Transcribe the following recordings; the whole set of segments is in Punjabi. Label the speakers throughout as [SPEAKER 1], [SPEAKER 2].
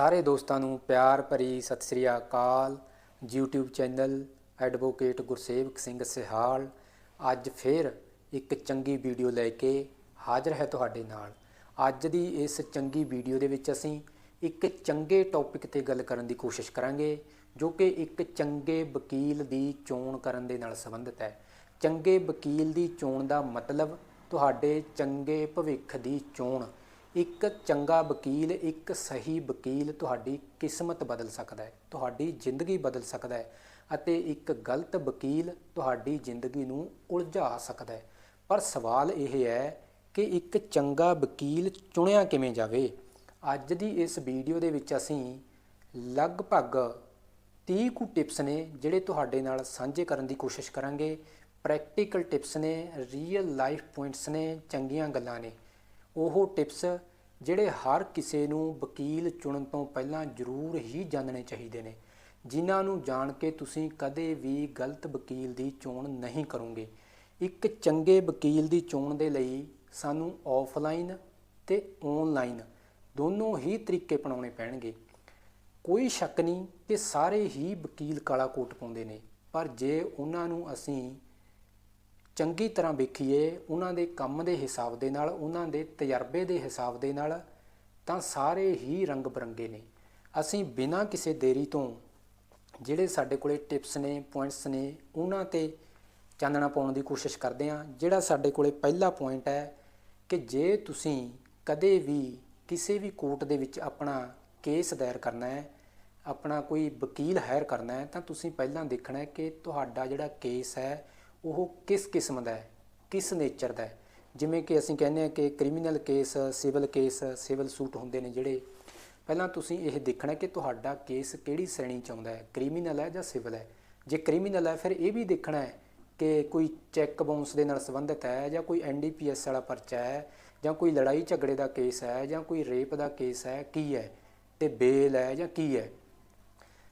[SPEAKER 1] ਸਾਰੇ ਦੋਸਤਾਂ ਨੂੰ ਪਿਆਰ ਭਰੀ ਸਤਿ ਸ੍ਰੀ ਅਕਾਲ। YouTube channel advocate Gursewak Singh Sihal ਅੱਜ ਫਿਰ ਇੱਕ ਚੰਗੀ ਵੀਡੀਓ ਲੈ ਕੇ ਹਾਜ਼ਰ ਹੈ ਤੁਹਾਡੇ ਨਾਲ। ਅੱਜ ਦੀ ਇਸ ਚੰਗੀ ਵੀਡੀਓ ਦੇ ਵਿੱਚ ਅਸੀਂ ਇੱਕ ਚੰਗੇ ਟੌਪਿਕ ਤੇ ਗੱਲ ਕਰਨ ਦੀ ਕੋਸ਼ਿਸ਼ ਕਰਾਂਗੇ, ਜੋ ਕਿ ਇੱਕ ਚੰਗੇ ਵਕੀਲ ਦੀ ਚੋਣ ਕਰਨ ਦੇ ਨਾਲ ਸੰਬੰਧਿਤ ਹੈ। ਚੰਗੇ ਵਕੀਲ ਦੀ ਚੋਣ ਦਾ ਮਤਲਬ ਤੁਹਾਡੇ ਚੰਗੇ ਭਵਿੱਖ ਦੀ ਚੋਣ ਇੱਕ ਚੰਗਾ ਵਕੀਲ, ਇੱਕ ਸਹੀ ਵਕੀਲ ਤੁਹਾਡੀ ਕਿਸਮਤ ਬਦਲ ਸਕਦਾ ਹੈ, ਤੁਹਾਡੀ ਜ਼ਿੰਦਗੀ ਬਦਲ ਸਕਦਾ ਹੈ ਅਤੇ ਇੱਕ ਗਲਤ ਵਕੀਲ ਤੁਹਾਡੀ ਜ਼ਿੰਦਗੀ ਨੂੰ ਉਲਝਾ ਸਕਦਾ ਹੈ। ਪਰ ਸਵਾਲ ਇਹ ਹੈ ਕਿ ਇੱਕ ਚੰਗਾ ਵਕੀਲ ਚੁਣਿਆ ਕਿਵੇਂ ਜਾਵੇ? ਅੱਜ ਦੀ ਇਸ ਵੀਡੀਓ ਦੇ ਵਿੱਚ ਅਸੀਂ ਲਗਭਗ 30 ਕੁ ਟਿਪਸ ਨੇ ਜਿਹੜੇ ਤੁਹਾਡੇ ਨਾਲ ਸਾਂਝੇ ਕਰਨ ਦੀ ਕੋਸ਼ਿਸ਼ ਕਰਾਂਗੇ। ਪ੍ਰੈਕਟੀਕਲ ਟਿਪਸ ਨੇ, ਰੀਅਲ ਲਾਈਫ ਪੁਆਇੰਟਸ ਨੇ, ਚੰਗੀਆਂ ਗੱਲਾਂ ਨੇ। ਉਹ ਟਿਪਸ ਜਿਹੜੇ ਹਰ ਕਿਸੇ ਨੂੰ ਵਕੀਲ ਚੁਣਨ ਤੋਂ ਪਹਿਲਾਂ ਜ਼ਰੂਰ ਹੀ ਜਾਣਨੇ ਚਾਹੀਦੇ ਨੇ। ਜਿਨ੍ਹਾਂ ਨੂੰ ਜਾਣ ਕੇ ਤੁਸੀਂ ਕਦੇ ਵੀ ਗਲਤ ਵਕੀਲ ਦੀ ਚੋਣ ਨਹੀਂ ਕਰੋਗੇ। ਇੱਕ ਚੰਗੇ ਵਕੀਲ ਦੀ ਚੋਣ ਦੇ ਲਈ ਸਾਨੂੰ ਆਫਲਾਈਨ ਤੇ ਆਨਲਾਈਨ ਦੋਨੋਂ ਹੀ ਤਰੀਕੇ ਅਪਣਾਉਣੇ ਪੈਣਗੇ। ਕੋਈ ਸ਼ੱਕ ਨਹੀਂ ਕਿ ਸਾਰੇ ਹੀ ਵਕੀਲ ਕਾਲਾ ਕੋਟ ਪਾਉਂਦੇ ਨੇ। ਪਰ ਜੇ ਉਹਨਾਂ ਨੂੰ ਅਸੀਂ ਚੰਗੀ ਤਰ੍ਹਾਂ ਵੇਖੀਏ, ਉਹਨਾਂ ਦੇ ਕੰਮ ਦੇ ਹਿਸਾਬ ਦੇ ਨਾਲ, ਉਹਨਾਂ ਦੇ ਤਜਰਬੇ ਦੇ ਹਿਸਾਬ ਦੇ ਨਾਲ, ਤਾਂ ਸਾਰੇ ਹੀ ਰੰਗ ਬਰੰਗੇ ਨੇ। ਅਸੀਂ ਬਿਨਾਂ ਕਿਸੇ ਦੇਰੀ ਤੋਂ ਜਿਹੜੇ ਸਾਡੇ ਕੋਲੇ ਟਿਪਸ ਨੇ ਪੁਆਇੰਟਸ ਨੇ, ਉਹਨਾਂ ਤੇ ਚਾਨਣਾ ਪਾਉਣ ਦੀ ਕੋਸ਼ਿਸ਼ ਕਰਦੇ ਹਾਂ। ਜਿਹੜਾ ਸਾਡੇ ਕੋਲੇ ਪਹਿਲਾ ਪੁਆਇੰਟ ਹੈ ਕਿ ਜੇ ਤੁਸੀਂ ਕਦੇ ਵੀ ਕਿਸੇ ਵੀ ਕੋਰਟ ਦੇ ਵਿੱਚ ਆਪਣਾ ਕੇਸ ਦਾਇਰ ਕਰਨਾ ਹੈ, ਆਪਣਾ ਕੋਈ ਵਕੀਲ ਹਾਇਰ ਕਰਨਾ ਹੈ, ਤਾਂ ਤੁਸੀਂ ਪਹਿਲਾਂ ਦੇਖਣਾ ਹੈ ਕਿ ਤੁਹਾਡਾ ਜਿਹੜਾ ਕੇਸ ਹੈ ਉਹ ਕਿਸ ਕਿਸਮ ਦਾ ਹੈ? ਕਿਸ ਨੇਚਰ ਦਾ ਹੈ? ਜਿਵੇਂ ਕਿ ਅਸੀਂ ਕਹਿੰਦੇ ਹਾਂ ਕਿ criminal case, civil case, civil suit ਹੁੰਦੇ ਨੇ ਜਿਹੜੇ। ਪਹਿਲਾਂ ਤੁਸੀਂ ਇਹ ਦੇਖਣਾ ਕਿ ਤੁਹਾਡਾ ਕੇਸ ਕਿਹੜੀ ਸ਼੍ਰੇਣੀ ਚ ਆਉਂਦਾ ਹੈ? ਕ੍ਰਿਮੀਨਲ ਹੈ ਜਾਂ ਸਿਵਲ ਹੈ? ਜੇ ਕ੍ਰਿਮੀਨਲ ਹੈ, ਫਿਰ ਇਹ ਵੀ ਦੇਖਣਾ ਹੈ ਕਿ ਕੋਈ ਚੈੱਕ ਬਾਉਂਸ ਦੇ ਨਾਲ ਸੰਬੰਧਿਤ ਹੈ ਜਾਂ ਕੋਈ ਐਨਡੀਪੀਐਸ ਵਾਲਾ ਪਰਚਾ ਹੈ ਜਾਂ ਕੋਈ ਲੜਾਈ ਝਗੜੇ ਦਾ ਕੇਸ ਹੈ ਜਾਂ ਕੋਈ ਰੇਪ ਦਾ ਕੇਸ ਹੈ, ਕੀ ਹੈ? ਤੇ ਬੇਲ ਹੈ ਜਾਂ ਕੀ ਹੈ?